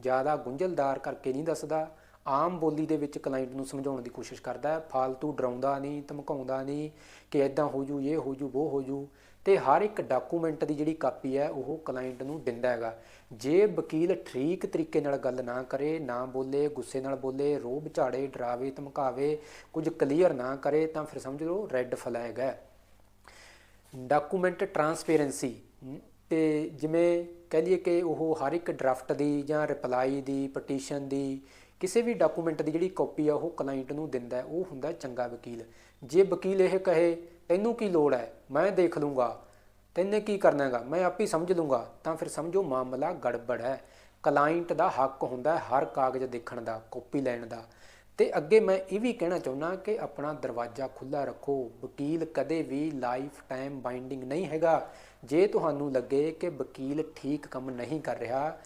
[SPEAKER 1] ਜ਼ਿਆਦਾ ਗੁੰਝਲਦਾਰ ਕਰਕੇ ਨਹੀਂ ਦੱਸਦਾ। ਆਮ ਬੋਲੀ ਦੇ ਵਿੱਚ ਕਲਾਇੰਟ ਨੂੰ ਸਮਝਾਉਣ ਦੀ ਕੋਸ਼ਿਸ਼ ਕਰਦਾ ਹੈ। ਫालतू ਡਰਾਉਂਦਾ ਨਹੀਂ, ਧਮਕਾਉਂਦਾ ਨਹੀਂ ਕਿ ਐਦਾਂ ਹੋ ਜੂ, ਇਹ ਹੋ ਜੂ, ਉਹ ਹੋ ਜੂ ਤੇ ਹਰ ਇੱਕ ਡਾਕੂਮੈਂਟ ਦੀ ਜਿਹੜੀ ਕਾਪੀ ਹੈ, ਉਹ ਕਲਾਇੰਟ ਨੂੰ ਦਿੰਦਾ ਹੈਗਾ। ਜੇ ਵਕੀਲ ਠੀਕ ਤਰੀਕੇ ਨਾਲ ਗੱਲ ਨਾ ਕਰੇ, ਨਾ ਬੋਲੇ, ਗੁੱਸੇ ਨਾਲ ਬੋਲੇ ਰੋਬ ਝਾੜੇ, ਡਰਾਵੇ, ਧਮਕਾਵੇ, ਕੁਝ ਕਲੀਅਰ ਨਾ ਕਰੇ ਤਾਂ ਫਿਰ ਸਮਝ ਲਓ ਰੈੱਡ ਫਲੈਗ ਹੈ। ਡਾਕੂਮੈਂਟ ਟਰਾਂਸਪੇਰੈਂਸੀ ਤੇ ਜਿਵੇਂ ਕਹਿ ਲਈਏ ਕਿ ਉਹ ਹਰ ਇੱਕ ਡਰਾਫਟ ਦੀ ਜਾਂ ਰਿਪਲਾਈ ਦੀ ਪਟੀਸ਼ਨ ਦੀ ਕਿਸੇ ਵੀ ਡਾਕੂਮੈਂਟ ਦੀ ਜਿਹੜੀ ਕਾਪੀ ਆ, ਉਹ ਕਲਾਇੰਟ ਨੂੰ ਦਿੰਦਾ ਹੈ, ਉਹ ਹੁੰਦਾ ਚੰਗਾ ਵਕੀਲ। ਜੇ ਵਕੀਲ ਇਹ ਕਹੇ, ਤੈਨੂੰ ਕੀ ਲੋੜ ਹੈ? ਮੈਂ ਦੇਖ ਲੂੰਗਾ। ਤੈਨੇ ਕੀ ਕਰਨਾ ਹੈਗਾ? ਮੈਂ ਆਪੇ ਸਮਝ ਲੂੰਗਾ। ਤਾਂ ਫਿਰ ਸਮਝੋ ਮਾਮਲਾ ਗੜਬੜ ਹੈ। ਕਲਾਇੰਟ ਦਾ ਹੱਕ ਹੁੰਦਾ ਹੈ ਹਰ ਕਾਗਜ਼ ਦੇਖਣ ਦਾ ਕਾਪੀ ਲੈਣ ਦਾ। ਤੇ ਅੱਗੇ ਮੈਂ ਇਹ ਵੀ ਕਹਿਣਾ ਚਾਹੁੰਦਾ ਕਿ ਆਪਣਾ ਦਰਵਾਜ਼ਾ ਖੁੱਲਾ ਰੱਖੋ। ਵਕੀਲ ਕਦੇ ਵੀ ਲਾਈਫ ਟਾਈਮ ਬਾਈਂਡਿੰਗ ਨਹੀਂ ਹੈਗਾ। ਜੇ ਤੁਹਾਨੂੰ ਲੱਗੇ ਕਿ ਵਕੀਲ ਠੀਕ ਕੰਮ ਨਹੀਂ ਕਰ ਰਿਹਾ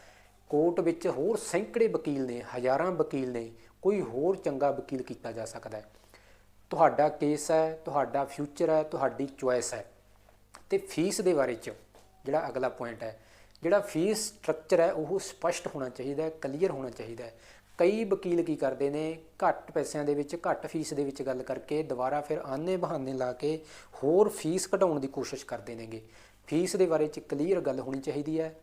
[SPEAKER 1] ਕੋਰਟ ਵਿੱਚ ਹੋਰ ਸੈਂਕੜੇ ਵਕੀਲ ਨੇ, ਹਜ਼ਾਰਾਂ ਵਕੀਲ ਨੇ, ਕੋਈ ਹੋਰ ਚੰਗਾ ਵਕੀਲ ਕੀਤਾ ਜਾ ਸਕਦਾ ਹੈ। ਤੁਹਾਡਾ ਕੇਸ ਹੈ, ਤੁਹਾਡਾ ਫਿਊਚਰ ਹੈ, ਤੁਹਾਡੀ ਚੁਆਇਸ ਹੈ। ਤੇ ਫੀਸ ਦੇ ਬਾਰੇ ਚ ਜਿਹੜਾ ਅਗਲਾ ਪੁਆਇੰਟ ਹੈ, ਜਿਹੜਾ ਫੀਸ ਸਟਰਕਚਰ ਹੈ, ਉਹ ਸਪਸ਼ਟ ਹੋਣਾ ਚਾਹੀਦਾ ਹੈ ਕਲੀਅਰ ਹੋਣਾ ਚਾਹੀਦਾ ਹੈ। ਕਈ ਵਕੀਲ ਕੀ ਕਰਦੇ ਨੇ, ਘੱਟ ਪੈਸਿਆਂ ਦੇ ਵਿੱਚ, ਘੱਟ ਫੀਸ ਦੇ ਵਿੱਚ ਗੱਲ ਕਰਕੇ ਦੁਬਾਰਾ ਫਿਰ ਆਨੇ ਬਹਾਨੇ ਲਾ ਕੇ ਹੋਰ ਫੀਸ ਘਟਾਉਣ ਦੀ ਕੋਸ਼ਿਸ਼ ਕਰਦੇ ਨੇਗੇ। ਫੀਸ ਦੇ ਬਾਰੇ ਚ ਕਲੀਅਰ ਗੱਲ ਹੋਣੀ ਚਾਹੀਦੀ ਹੈ।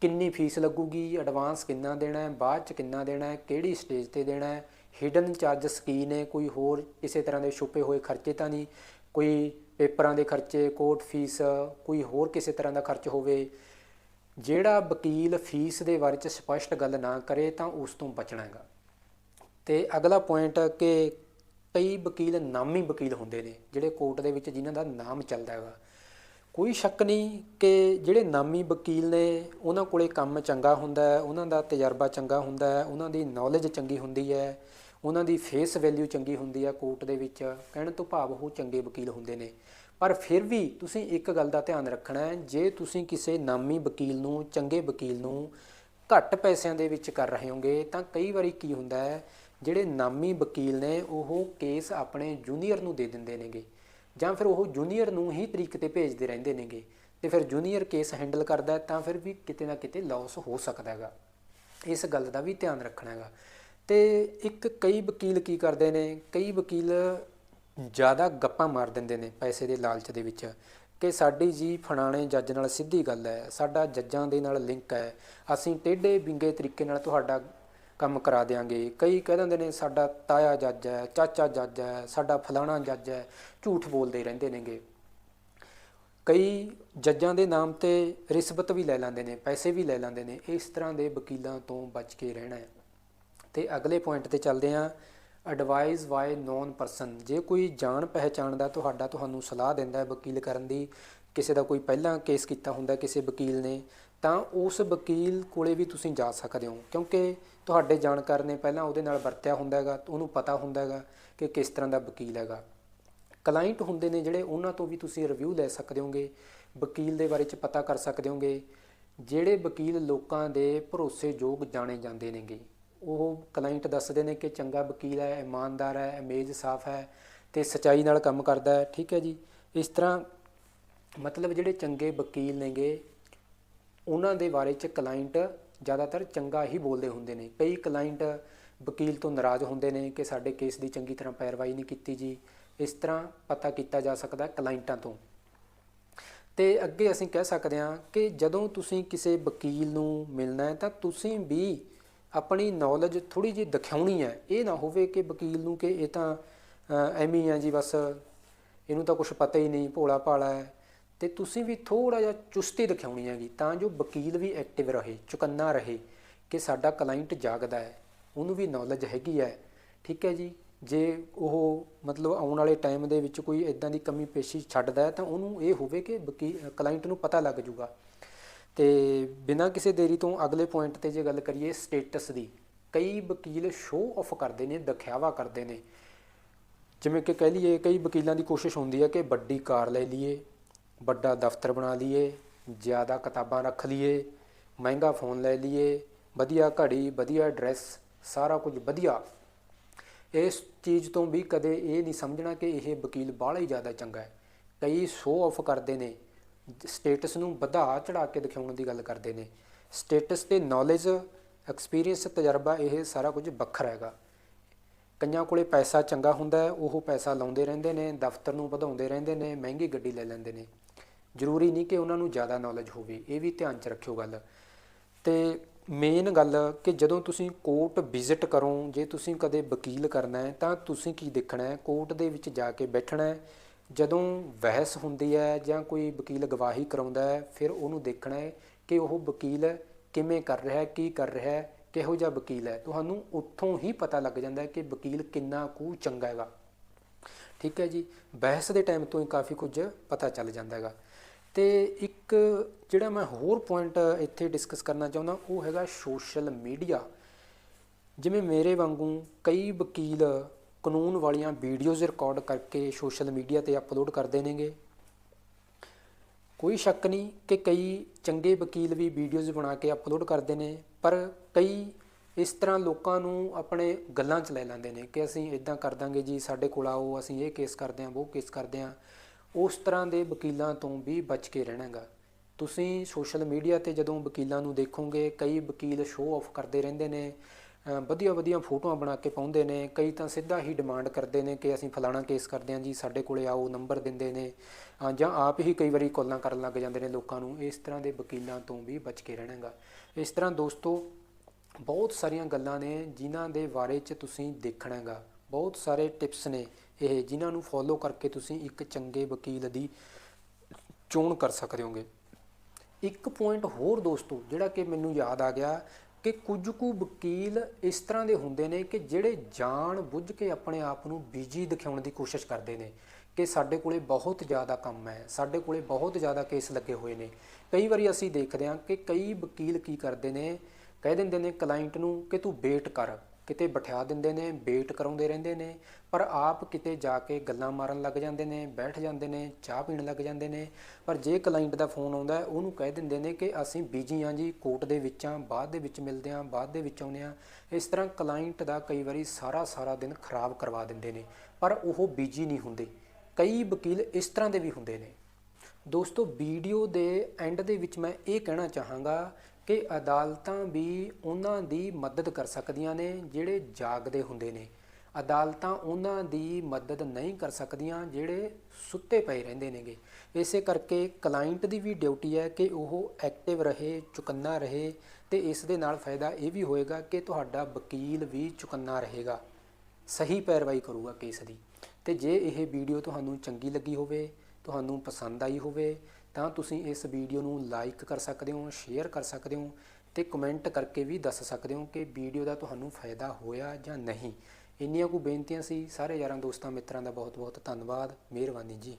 [SPEAKER 1] ਕਿੰਨੀ ਫੀਸ ਲੱਗੂਗੀ ਐਡਵਾਂਸ ਕਿੰਨਾ ਦੇਣਾ ਹੈ, ਬਾਅਦ ਚ ਕਿੰਨਾ ਦੇਣਾ ਹੈ, ਕਿਹੜੀ ਸਟੇਜ ਤੇ ਦੇਣਾ ਹੈ ਹਿਡਨ ਚਾਰਜਸ ਕੀ ਨੇ, ਕੋਈ ਹੋਰ ਕਿਸੇ ਤਰ੍ਹਾਂ ਦੇ ਛੁਪੇ ਹੋਏ ਖਰਚੇ ਤਾਂ ਨਹੀਂ, ਕੋਈ ਪੇਪਰਾਂ ਦੇ ਖਰਚੇ ਕੋਰਟ ਫੀਸ ਕੋਈ ਹੋਰ ਕਿਸੇ ਤਰ੍ਹਾਂ ਦਾ ਖਰਚ ਹੋਵੇ, ਜਿਹੜਾ ਵਕੀਲ ਫੀਸ ਦੇ ਬਾਰੇ ਚ ਸਪਸ਼ਟ ਗੱਲ ਨਾ ਕਰੇ ਤਾਂ ਉਸ ਤੋਂ ਬਚਣਾ ਹੈਗਾ। ਤੇ ਅਗਲਾ ਪੁਆਇੰਟ ਕਿ ਕਈ ਵਕੀਲ ਨਾਮੀ ਵਕੀਲ ਹੁੰਦੇ ਨੇ, ਜਿਹੜੇ ਕੋਰਟ ਦੇ ਵਿੱਚ ਜਿਨ੍ਹਾਂ ਦਾ ਨਾਮ ਚੱਲਦਾ ਹੈਗਾ। ਕੋਈ ਸ਼ੱਕ ਨਹੀਂ ਕਿ ਜਿਹੜੇ ਨਾਮੀ ਵਕੀਲ ਨੇ, ਉਹਨਾਂ ਕੋਲੇ ਕੰਮ ਚੰਗਾ ਹੁੰਦਾ ਹੈ, ਉਹਨਾਂ ਦਾ ਤਜਰਬਾ ਚੰਗਾ ਹੁੰਦਾ ਹੈ, ਉਹਨਾਂ ਦੀ ਨੌਲੇਜ ਚੰਗੀ ਹੁੰਦੀ ਹੈ, ਉਹਨਾਂ ਦੀ ਫੇਸ ਵੈਲਿਊ ਚੰਗੀ ਹੁੰਦੀ ਹੈ ਕੋਰਟ ਦੇ ਵਿੱਚ, ਕਹਿਣ ਤੋਂ ਭਾਵ ਉਹ ਚੰਗੇ ਵਕੀਲ ਹੁੰਦੇ ਨੇ। ਪਰ ਫਿਰ ਵੀ ਤੁਸੀਂ ਇੱਕ ਗੱਲ ਦਾ ਧਿਆਨ ਰੱਖਣਾ ਹੈ, ਜੇ ਤੁਸੀਂ ਕਿਸੇ ਨਾਮੀ ਵਕੀਲ ਨੂੰ, ਚੰਗੇ ਵਕੀਲ ਨੂੰ ਘੱਟ ਪੈਸਿਆਂ ਦੇ ਵਿੱਚ ਕਰ ਰਹੇ ਹੋਗੇ, ਤਾਂ ਕਈ ਵਾਰੀ ਕੀ ਹੁੰਦਾ ਹੈ, ਜਿਹੜੇ ਨਾਮੀ ਵਕੀਲ ਨੇ, ਉਹ ਕੇਸ ਆਪਣੇ ਜੂਨੀਅਰ ਨੂੰ ਦੇ ਦਿੰਦੇ ਨੇਗੇ। ਜਾਂ ਫਿਰ ਉਹ ਜੂਨੀਅਰ ਨੂੰ ਹੀ ਤਰੀਕ ਤੇ ਭੇਜਦੇ ਰਹਿੰਦੇ ਨੇਗੇ, ਤੇ ਫਿਰ ਜੂਨੀਅਰ ਕੇਸ ਹੈਂਡਲ ਕਰਦਾ ਤਾਂ ਫਿਰ ਵੀ ਕਿਤੇ ਨਾ ਕਿਤੇ ਲਾਸ ਹੋ ਸਕਦਾ ਹੈਗਾ। ਇਸ ਗੱਲ ਦਾ ਵੀ ਧਿਆਨ ਰੱਖਣਾ ਹੈਗਾ। ਤੇ ਇੱਕ ਕਈ ਵਕੀਲ ਕੀ ਕਰਦੇ ਨੇ, ਕਈ ਵਕੀਲ ਜ਼ਿਆਦਾ ਗੱਪਾਂ ਮਾਰ ਦਿੰਦੇ ਨੇ ਪੈਸੇ ਦੇ ਲਾਲਚ ਦੇ ਵਿੱਚ, ਕਿ ਸਾਡੀ ਜੀ ਫਲਾਣੇ ਜੱਜ ਨਾਲ ਸਿੱਧੀ ਗੱਲ ਹੈ, ਸਾਡਾ ਜੱਜਾਂ ਦੇ ਨਾਲ ਲਿੰਕ ਹੈ, ਅਸੀਂ ਟੇਢੇ ਬਿੰਗੇ ਤਰੀਕੇ ਨਾਲ ਤੁਹਾਡਾ ਕੰਮ ਕਰਾ ਦੇਾਂਗੇ ਕਈ ਕਹਿ ਦਿੰਦੇ ਨੇ, ਸਾਡਾ ਤਾਇਆ ਜੱਜ ਹੈ, ਚਾਚਾ ਜੱਜ ਹੈ, ਸਾਡਾ ਫਲਾਣਾ ਜੱਜ ਹੈ। ਝੂਠ ਬੋਲਦੇ ਰਹਿੰਦੇ ਨੇਗੇ। ਕਈ ਜੱਜਾਂ ਦੇ ਨਾਮ ਤੇ ਰਿਸ਼ਵਤ ਵੀ ਲੈ ਲੈਂਦੇ ਨੇ, ਪੈਸੇ ਵੀ ਲੈ ਲੈਂਦੇ ਨੇ। ਇਸ ਤਰ੍ਹਾਂ ਦੇ ਵਕੀਲਾਂ ਤੋਂ ਬਚ ਕੇ ਰਹਿਣਾ ਹੈ। ਤੇ ਅਗਲੇ ਪੁਆਇੰਟ ਤੇ ਚੱਲਦੇ ਹਾਂ। ਐਡਵਾਈਸ ਬਾਈ ਨੋਨ ਪਰਸਨ ਜੇ ਕੋਈ ਜਾਣ ਪਹਿਚਾਣ ਦਾ ਤੁਹਾਡਾ ਤੁਹਾਨੂੰ ਸਲਾਹ ਦਿੰਦਾ ਹੈ ਵਕੀਲ ਕਰਨ ਦੀ। ਕਿਸੇ ਦਾ ਕੋਈ ਪਹਿਲਾਂ ਕੇਸ ਕੀਤਾ ਹੁੰਦਾ, ਕਿਸੇ ਵਕੀਲ ਨੇ ਤਾਂ ਉਸ ਵਕੀਲ ਕੋਲੇ ਵੀ ਤੁਸੀਂ ਜਾ ਸਕਦੇ ਹੋ, ਕਿਉਂਕਿ ਤੁਹਾਡੇ ਜਾਣਕਾਰ ਨੇ ਪਹਿਲਾਂ ਉਹਦੇ ਨਾਲ ਵਰਤਿਆ ਹੁੰਦਾ ਹੈਗਾ, ਉਹਨੂੰ ਪਤਾ ਹੁੰਦਾ ਹੈਗਾ ਕਿ ਕਿਸ ਤਰ੍ਹਾਂ ਦਾ ਵਕੀਲ ਹੈਗਾ। ਕਲਾਇੰਟ ਹੁੰਦੇ ਨੇ ਜਿਹੜੇ, ਉਹਨਾਂ ਤੋਂ ਵੀ ਤੁਸੀਂ ਰਿਵਿਊ ਲੈ ਸਕਦੇ ਹੋਗੇ, ਵਕੀਲ ਦੇ ਬਾਰੇ ਚ ਪਤਾ ਕਰ ਸਕਦੇ ਹੋਗੇ, ਜਿਹੜੇ ਵਕੀਲ ਲੋਕਾਂ ਦੇ ਭਰੋਸੇਯੋਗ ਜਾਣੇ ਜਾਂਦੇ ਨੇਗੇ। ਉਹ ਕਲਾਇੰਟ ਦੱਸਦੇ ਨੇ ਕਿ ਚੰਗਾ ਵਕੀਲ ਹੈ, ਇਮਾਨਦਾਰ ਹੈ ਇਮੇਜ ਸਾਫ਼ ਹੈ ਤੇ ਸਚਾਈ ਨਾਲ ਕੰਮ ਕਰਦਾ ਹੈ, ਠੀਕ ਹੈ ਜੀ। ਇਸ ਤਰ੍ਹਾਂ ਮਤਲਬ ਜਿਹੜੇ ਚੰਗੇ ਵਕੀਲ ਨੇਗੇ ਉਹਨਾਂ ਦੇ ਬਾਰੇ ਚ ਕਲਾਇੰਟ ਜ਼ਿਆਦਾਤਰ ਚੰਗਾ ਹੀ ਬੋਲਦੇ ਹੁੰਦੇ ਨੇ। ਕਈ ਕਲਾਇੰਟ ਵਕੀਲ ਤੋਂ ਨਾਰਾਜ਼ ਹੁੰਦੇ ਨੇ ਕਿ ਸਾਡੇ ਕੇਸ ਦੀ ਚੰਗੀ ਤਰ੍ਹਾਂ ਪੈਰਵਾਈ ਨਹੀਂ ਕੀਤੀ ਜੀ। ਇਸ ਤਰ੍ਹਾਂ ਪਤਾ ਕੀਤਾ ਜਾ ਸਕਦਾ ਕਲਾਇੰਟਾਂ ਤੋਂ। ਤੇ ਅੱਗੇ ਅਸੀਂ ਕਹਿ ਸਕਦੇ ਹਾਂ ਕਿ ਜਦੋਂ ਤੁਸੀਂ ਕਿਸੇ ਵਕੀਲ ਨੂੰ ਮਿਲਣਾ ਹੈ ਤਾਂ ਤੁਸੀਂ ਵੀ ਆਪਣੀ ਨੌਲੇਜ ਥੋੜੀ ਜਿਹੀ ਦਿਖਾਉਣੀ ਹੈ। ਇਹ ਨਾ ਹੋਵੇ ਕਿ ਵਕੀਲ ਨੂੰ ਕਿ ਇਹ ਤਾਂ ਅ, ਐਵੇਂ ਆ ਜੀ ਬਸ ਇਹਨੂੰ ਤਾਂ ਕੁਝ ਪਤਾ ਹੀ ਨਹੀਂ ਭੋਲਾ ਭਾਲਾ ਹੈ। ਤੇ ਤੁਸੀਂ ਵੀ ਥੋੜਾ ਜਿਹਾ ਚੁਸਤੀ ਦਿਖਾਉਣੀ ਹੈਗੀ, ਤਾਂ ਜੋ ਵਕੀਲ ਵੀ ਐਕਟਿਵ ਰਹੇ, ਚੁਕੰਨਾ ਰਹੇ ਕਿ ਸਾਡਾ ਕਲਾਇੰਟ ਜਾਗਦਾ ਹੈ, ਉਹਨੂੰ ਵੀ ਨੌਲੇਜ ਹੈਗੀ ਹੈ। ਠੀਕ ਹੈ ਜੀ, ਜੇ ਉਹ ਮਤਲਬ ਆਉਣ ਵਾਲੇ ਟਾਈਮ ਦੇ ਵਿੱਚ ਕੋਈ ਇਦਾਂ ਦੀ ਕਮੀ ਪੇਸ਼ੀ ਛੱਡਦਾ ਹੈ, ਤਾਂ ਉਹਨੂੰ ਇਹ ਹੋਵੇ ਕਿ ਵਕੀਲ ਕਲਾਇੰਟ ਨੂੰ ਪਤਾ ਲੱਗ ਜੂਗਾ। ਤੇ ਬਿਨਾਂ ਕਿਸੇ ਦੇਰੀ ਤੋਂ ਅਗਲੇ ਪੁਆਇੰਟ ਤੇ ਜੇ ਗੱਲ ਕਰੀਏ ਸਟੇਟਸ ਦੀ, ਕਈ ਵਕੀਲ ਸ਼ੋਅ ਆਫ ਕਰਦੇ ਨੇ, ਦਿਖਾਵਾ ਕਰਦੇ ਨੇ। ਜਿਵੇਂ ਕਿ ਕਹਿ ਲਈਏ, ਕਈ ਵਕੀਲਾਂ ਦੀ ਕੋਸ਼ਿਸ਼ ਹੁੰਦੀ ਹੈ ਕਿ ਵੱਡੀ ਕਾਰ ਲੈ ਲਈਏ ਵੱਡਾ ਦਫ਼ਤਰ ਬਣਾ ਲਈਏ, ਜ਼ਿਆਦਾ ਕਿਤਾਬਾਂ ਰੱਖ ਲਈਏ, ਮਹਿੰਗਾ ਫੋਨ ਲੈ ਲਈਏ, ਵਧੀਆ ਘੜੀ, ਵਧੀਆ ਡਰੈਸ, ਸਾਰਾ ਕੁਝ ਵਧੀਆ। ਇਸ ਚੀਜ਼ ਤੋਂ ਵੀ ਕਦੇ ਇਹ ਨਹੀਂ ਸਮਝਣਾ ਕਿ ਇਹ ਵਕੀਲ ਬਾਹਲਾ ਹੀ ਜ਼ਿਆਦਾ ਚੰਗਾ ਹੈ। ਕਈ ਸ਼ੋਅ ਆਫ ਕਰਦੇ ਨੇ ਸਟੇਟਸ ਨੂੰ ਵਧਾ ਚੜਾ ਕੇ ਦਿਖਾਉਣ ਦੀ ਗੱਲ ਕਰਦੇ ਨੇ। ਸਟੇਟਸ ਤੇ ਨੌਲੇਜ ਐਕਸਪੀਰੀਅੰਸ ਤਜਰਬਾ, ਇਹ ਸਾਰਾ ਕੁਝ ਵੱਖਰਾ ਹੈਗਾ। ਕਈਆਂ ਕੋਲੇ ਪੈਸਾ ਚੰਗਾ ਹੁੰਦਾ ਉਹ ਪੈਸਾ ਲਾਉਂਦੇ ਰਹਿੰਦੇ ਨੇ, ਦਫ਼ਤਰ ਨੂੰ ਵਧਾਉਂਦੇ ਰਹਿੰਦੇ ਨੇ, ਮਹਿੰਗੀ ਗੱਡੀ ਲੈ ਲੈਂਦੇ ਨੇ। ਜ਼ਰੂਰੀ ਨਹੀਂ ਕਿ ਉਹਨਾਂ ਨੂੰ ਜ਼ਿਆਦਾ ਨੌਲੇਜ ਹੋਵੇ, ਇਹ ਵੀ ਧਿਆਨ 'ਚ ਰੱਖਿਓ ਗੱਲ। ਤੇ ਮੇਨ ਗੱਲ ਕਿ ਜਦੋਂ ਤੁਸੀਂ ਕੋਰਟ ਵਿਜ਼ਿਟ ਕਰੋ, ਜੇ ਤੁਸੀਂ ਕਦੇ ਵਕੀਲ ਕਰਨਾ ਹੈ, ਤਾਂ ਤੁਸੀਂ ਕੀ ਦੇਖਣਾ ਹੈ? ਕੋਰਟ ਦੇ ਵਿੱਚ ਜਾ ਕੇ ਬੈਠਣਾ ਹੈ। ਜਦੋਂ ਬਹਿਸ ਹੁੰਦੀ ਹੈ ਜਾਂ ਕੋਈ ਵਕੀਲ ਗਵਾਹੀ ਕਰਾਉਂਦਾ ਹੈ, ਫਿਰ ਉਹਨੂੰ ਦੇਖਣਾ ਹੈ ਕਿ ਉਹ ਵਕੀਲ ਕਿਵੇਂ ਕਰ ਰਿਹਾ ਹੈ, ਕੀ ਕਰ ਰਿਹਾ ਹੈ, ਕਿਹੋ ਜਿਹਾ ਵਕੀਲ ਹੈ। ਤੁਹਾਨੂੰ ਉੱਥੋਂ ਹੀ ਪਤਾ ਲੱਗ ਜਾਂਦਾ ਹੈ ਕਿ ਵਕੀਲ ਕਿੰਨਾ ਕੁ ਚੰਗਾ ਹੈਗਾ। ਠੀਕ ਹੈ ਜੀ? ਬਹਿਸ ਦੇ ਟਾਈਮ ਤੋਂ ਹੀ ਕਾਫੀ ਕੁਝ ਪਤਾ ਚੱਲ ਜਾਂਦਾ ਹੈਗਾ। ਤੇ ਇੱਕ ਜਿਹੜਾ ਮੈਂ ਹੋਰ ਪੁਆਇੰਟ ਇੱਥੇ ਡਿਸਕਸ ਕਰਨਾ ਚਾਹੁੰਦਾ, ਉਹ ਹੈਗਾ ਸੋਸ਼ਲ ਮੀਡੀਆ ਜਿਵੇਂ ਮੇਰੇ ਵਾਂਗੂ ਕਈ ਵਕੀਲ ਕਾਨੂੰਨ ਵਾਲੀਆਂ ਵੀਡੀਓਜ਼ ਰਿਕਾਰਡ ਕਰਕੇ ਸੋਸ਼ਲ ਮੀਡੀਆ ਤੇ ਅਪਲੋਡ ਕਰਦੇ ਨੇਗੇ। ਕੋਈ ਸ਼ੱਕ ਨਹੀਂ ਕਿ ਕਈ ਚੰਗੇ ਵਕੀਲ ਵੀ ਵੀਡੀਓਜ਼ ਬਣਾ ਕੇ ਅਪਲੋਡ ਕਰਦੇ ਨੇ, ਪਰ ਕਈ ਇਸ ਤਰ੍ਹਾਂ ਲੋਕਾਂ ਨੂੰ ਆਪਣੇ ਗੱਲਾਂ 'ਚ ਲੈ ਲੈਂਦੇ ਨੇ ਕਿ ਅਸੀਂ ਇਦਾਂ ਕਰ ਦਾਂਗੇ ਜੀ, ਸਾਡੇ ਕੋਲ ਆਓ, ਅਸੀਂ ਇਹ ਕੇਸ ਕਰਦੇ ਹਾਂ, ਉਹ ਕੇਸ ਕਰਦੇ ਹਾਂ। ਉਸ ਤਰ੍ਹਾਂ ਦੇ ਵਕੀਲਾਂ ਤੋਂ ਵੀ ਬਚ ਕੇ ਰਹਿਣਾਗਾ। ਤੁਸੀਂ ਸੋਸ਼ਲ ਮੀਡੀਆ ਤੇ ਜਦੋਂ ਵਕੀਲਾਂ ਨੂੰ ਦੇਖੋਗੇ, ਕਈ ਵਕੀਲ ਸ਼ੋਅ ਆਫ ਕਰਦੇ ਰਹਿੰਦੇ ਨੇ ਵਧੀਆ ਵਧੀਆ ਫੋਟੋਆਂ ਬਣਾ ਕੇ ਪਾਉਂਦੇ ਨੇ, ਕਈ ਤਾਂ ਸਿੱਧਾ ਹੀ ਡਿਮਾਂਡ ਕਰਦੇ ਨੇ ਕਿ ਅਸੀਂ ਫਲਾਣਾ ਕੇਸ ਕਰਦੇ ਹਾਂ ਜੀ, ਸਾਡੇ ਕੋਲੇ ਆਓ ਨੰਬਰ ਦਿੰਦੇ ਨੇ ਜਾਂ ਆਪ ਹੀ ਕਈ ਵਾਰੀ ਕਾਲਾਂ ਕਰਨ ਲੱਗ ਜਾਂਦੇ ਨੇ ਲੋਕਾਂ ਨੂੰ। ਇਸ ਤਰ੍ਹਾਂ ਦੇ ਵਕੀਲਾਂ ਤੋਂ ਵੀ ਬਚ ਕੇ ਰਹਿਣਾਗਾ। ਇਸ ਤਰ੍ਹਾਂ ਦੋਸਤੋ, ਬਹੁਤ ਸਾਰੀਆਂ ਗੱਲਾਂ ਨੇ ਜਿਨ੍ਹਾਂ ਦੇ ਬਾਰੇ ਚ ਤੁਸੀਂ ਦੇਖਣਾ ਹੈਗਾ ਬਹੁਤ ਸਾਰੇ ਟਿਪਸ ਨੇ ਇਹ ਜਿਨ੍ਹਾਂ ਨੂੰ ਫੋਲੋ ਕਰਕੇ ਤੁਸੀਂ ਇੱਕ ਚੰਗੇ ਵਕੀਲ ਦੀ ਚੋਣ ਕਰ ਸਕਦੇ ਹੋਗੇ। ਇੱਕ ਪੁਆਇੰਟ ਹੋਰ ਦੋਸਤੋ, ਜਿਹੜਾ ਕਿ ਮੈਨੂੰ ਯਾਦ ਆ ਗਿਆ ਕਿ ਕੁਝ ਕੁ ਵਕੀਲ ਇਸ ਤਰ੍ਹਾਂ ਦੇ ਹੁੰਦੇ ਨੇ ਕਿ ਜਿਹੜੇ ਜਾਣ ਬੁੱਝ ਕੇ ਆਪਣੇ ਆਪ ਨੂੰ ਬਿਜ਼ੀ ਦਿਖਾਉਣ ਦੀ ਕੋਸ਼ਿਸ਼ ਕਰਦੇ ਨੇ ਕਿ ਸਾਡੇ ਕੋਲੇ ਬਹੁਤ ਜ਼ਿਆਦਾ ਕੰਮ ਹੈ, ਸਾਡੇ ਕੋਲੇ ਬਹੁਤ ਜ਼ਿਆਦਾ ਕੇਸ ਲੱਗੇ ਹੋਏ ਨੇ। ਕਈ ਵਾਰੀ ਅਸੀਂ ਦੇਖਦੇ ਹਾਂ ਕਿ ਕਈ ਵਕੀਲ ਕੀ ਕਰਦੇ ਨੇ, ਕਹਿ ਦਿੰਦੇ ਨੇ ਕਲਾਇੰਟ ਨੂੰ ਕਿ ਤੂੰ ਵੇਟ ਕਰ। ਕਿਤੇ ਬਿਠਾ ਦਿੰਦੇ ਨੇ, ਵੇਟ ਕਰਾਉਂਦੇ ਰਹਿੰਦੇ ਨੇ, ਪਰ ਆਪ ਕਿਤੇ ਜਾ ਕੇ ਗੱਲਾਂ ਮਾਰਨ ਲੱਗ ਜਾਂਦੇ ਨੇ, ਬੈਠ ਜਾਂਦੇ ਨੇ, ਚਾਹ ਪੀਣ ਲੱਗ ਜਾਂਦੇ ਨੇ। ਪਰ ਜੇ ਕਲਾਇੰਟ ਦਾ ਫੋਨ ਆਉਂਦਾ ਉਹਨੂੰ ਕਹਿ ਦਿੰਦੇ ਨੇ ਕਿ ਅਸੀਂ ਬਿਜ਼ੀ ਹਾਂ ਜੀ ਕੋਰਟ ਦੇ ਵਿੱਚ ਹਾਂ ਬਾਅਦ ਦੇ ਵਿੱਚ ਮਿਲਦੇ ਹਾਂ, ਬਾਅਦ ਦੇ ਵਿੱਚ ਆਉਂਦੇ ਹਾਂ। ਇਸ ਤਰ੍ਹਾਂ ਕਲਾਇੰਟ ਦਾ ਕਈ ਵਾਰੀ ਸਾਰਾ ਸਾਰਾ ਦਿਨ ਖਰਾਬ ਕਰਵਾ ਦਿੰਦੇ ਨੇ, ਪਰ ਉਹ ਬਿਜ਼ੀ ਨਹੀਂ ਹੁੰਦੇ। ਕਈ ਵਕੀਲ ਇਸ ਤਰ੍ਹਾਂ ਦੇ ਵੀ ਹੁੰਦੇ ਨੇ। ਦੋਸਤੋ ਵੀਡੀਓ ਦੇ ਐਂਡ ਦੇ ਵਿੱਚ ਮੈਂ ਇਹ ਕਹਿਣਾ ਚਾਹਾਂਗਾ ਕਿ ਅਦਾਲਤਾਂ ਵੀ ਉਹਨਾਂ ਦੀ ਮਦਦ ਕਰ ਸਕਦੀਆਂ ਨੇ, ਜਿਹੜੇ ਜਾਗਦੇ ਹੁੰਦੇ ਨੇ। ਅਦਾਲਤਾਂ ਉਹਨਾਂ ਦੀ ਮਦਦ ਨਹੀਂ ਕਰ ਸਕਦੀਆਂ ਜਿਹੜੇ ਸੁੱਤੇ ਪਏ ਰਹਿੰਦੇ ਨੇਗੇ। ਇਸੇ ਕਰਕੇ ਕਲਾਇੰਟ ਦੀ ਵੀ ਡਿਊਟੀ ਹੈ ਕਿ ਉਹ ਐਕਟਿਵ ਰਹੇ, ਚੁਕੰਨਾ ਰਹੇ ਤੇ ਇਸ ਦੇ ਨਾਲ ਫਾਇਦਾ ਇਹ ਵੀ ਹੋਏਗਾ ਕਿ ਤੁਹਾਡਾ ਵਕੀਲ ਵੀ ਚੁਕੰਨਾ ਰਹੇਗਾ। ਸਹੀ ਪੈਰਵਾਈ ਕਰੂਗਾ ਕੇਸ ਦੀ। ਤੇ ਜੇ ਇਹ ਵੀਡੀਓ ਤੁਹਾਨੂੰ ਚੰਗੀ ਲੱਗੀ ਹੋਵੇ, ਤੁਹਾਨੂੰ ਪਸੰਦ ਆਈ ਹੋਵੇ ਤਾਂ ਤੁਸੀਂ ਇਸ ਵੀਡੀਓ ਨੂੰ ਲਾਈਕ ਕਰ ਸਕਦੇ ਹੋ ਸ਼ੇਅਰ ਕਰ ਸਕਦੇ ਹੋ ਤੇ ਕਮੈਂਟ ਕਰਕੇ ਵੀ ਦੱਸ ਸਕਦੇ ਹੋ ਕਿ ਵੀਡੀਓ ਦਾ ਤੁਹਾਨੂੰ ਫਾਇਦਾ ਹੋਇਆ ਜਾਂ ਨਹੀਂ। ਇੰਨੀਆਂ ਕੁ ਬੇਨਤੀਆਂ ਸੀ। ਸਾਰੇ ਯਾਰਾਂ ਦੋਸਤਾਂ ਮਿੱਤਰਾਂ ਦਾ ਬਹੁਤ ਬਹੁਤ ਧੰਨਵਾਦ। ਮਿਹਰਬਾਨੀ ਜੀ।